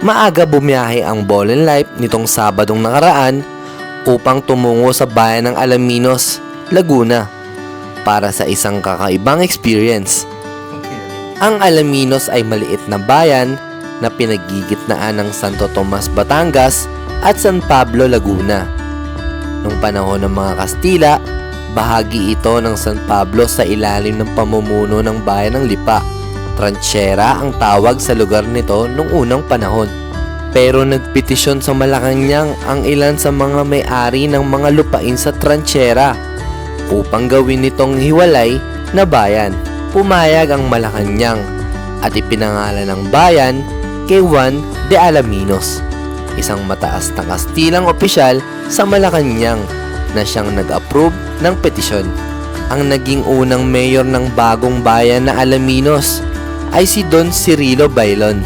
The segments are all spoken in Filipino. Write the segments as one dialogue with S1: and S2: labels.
S1: Maaga bumiyahe ang Ball and Life nitong Sabadong nakaraan upang tumungo sa bayan ng Alaminos, Laguna para sa isang kakaibang experience. Ang Alaminos ay maliit na bayan na pinagigitnaan ng Santo Tomas, Batangas at San Pablo, Laguna. Nung panahon ng mga Kastila, bahagi ito ng San Pablo sa ilalim ng pamumuno ng bayan ng Lipa. Tranchera ang tawag sa lugar nito nung unang panahon. Pero nagpetisyon sa Malacanang ang ilan sa mga may-ari ng mga lupain sa Tranchera upang gawin nitong hiwalay na bayan. Pumayag ang Malacanang at ipinangalan ng bayan kay Juan de Alaminos, isang mataas na Kastilang opisyal sa Malacanang na siyang nag-approve ng petisyon. Ang naging unang mayor ng bagong bayan na Alaminos ay si Don Cirilo Bailon.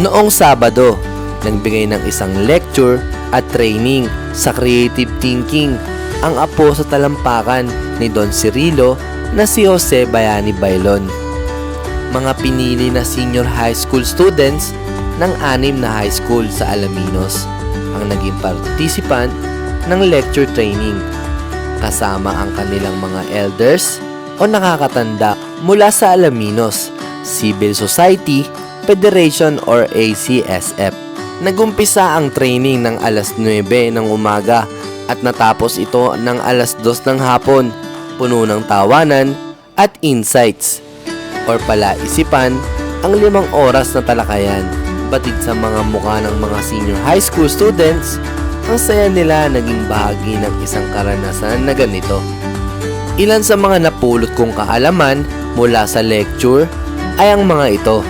S1: Noong Sabado, nagbigay ng isang lecture at training sa creative thinking ang apo sa talampakan ni Don Cirilo na si Jose Bayani Bailon. Mga pinili na senior high school students ng anim na high school sa Alaminos ang naging participant ng lecture training kasama ang kanilang mga elders o nakakatanda mula sa Alaminos, Civil Society, Federation or ACSF. Nagumpisa ang training ng alas 9 ng umaga at natapos ito ng alas 2 ng hapon, puno ng tawanan at insights or palaisipan ang limang oras na talakayan. Batid sa mga mukha ng mga senior high school students, ang saya nila naging bahagi ng isang karanasan na ganito. Ilan sa mga napulot kong kaalaman mula sa lecture ay ang mga ito.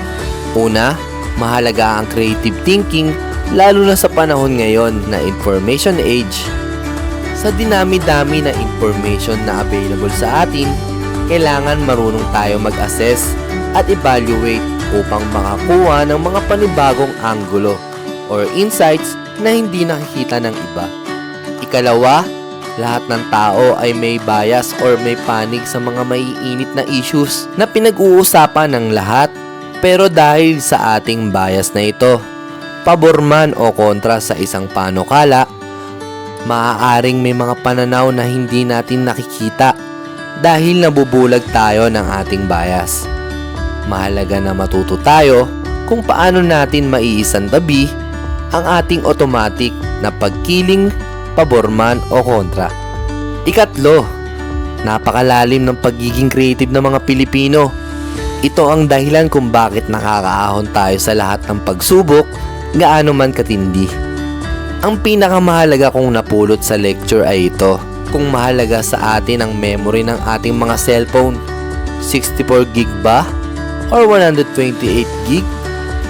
S1: Una, mahalaga ang creative thinking lalo na sa panahon ngayon na information age. Sa dinami-dami na information na available sa atin, kailangan marunong tayo mag-assess at evaluate upang makakuha ng mga panibagong anggulo or insights na hindi nakikita ng iba. Ikalawa, lahat ng tao ay may bias or may panig sa mga maiinit na issues na pinag-uusapan ng lahat. Pero dahil sa ating bias na ito, pabor man o kontra sa isang panukala, maaaring may mga pananaw na hindi natin nakikita dahil nabubulag tayo ng ating bias. Mahalaga na matuto tayo kung paano natin maiisan tabi ang ating automatic na pagkiling pabor man o kontra. Ikatlo, napakalalim ng pagiging creative ng mga Pilipino. Ito ang dahilan kung bakit nakakaahon tayo sa lahat ng pagsubok, gaano man katindi. Ang pinakamahalaga kong napulot sa lecture ay ito, kung mahalaga sa atin ang memory ng ating mga cellphone. 64 gig ba? Or 128 gig?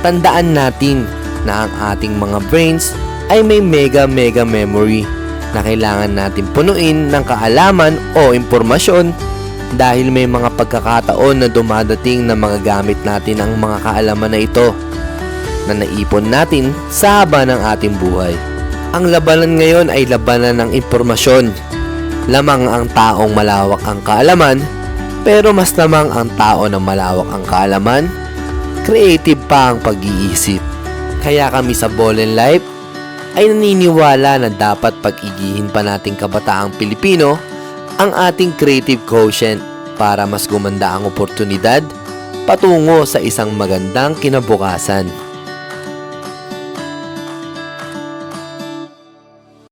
S1: Tandaan natin na ang ating mga brains ay may mega mega memory na kailangan natin punuin ng kaalaman o impormasyon dahil may mga pagkakataon na dumadating na mga gamit natin ang mga kaalaman na ito na naipon natin sa haba ng ating buhay. Ang labanan ngayon ay labanan ng impormasyon. Lamang ang taong malawak ang kaalaman, pero mas lamang ang tao na malawak ang kaalaman, creative pa ang pag-iisip. Kaya kami sa Ball and Life ay naniniwala na dapat pag-igihin pa nating kabataang Pilipino ang ating creative quotient para mas gumanda ang oportunidad patungo sa isang magandang kinabukasan.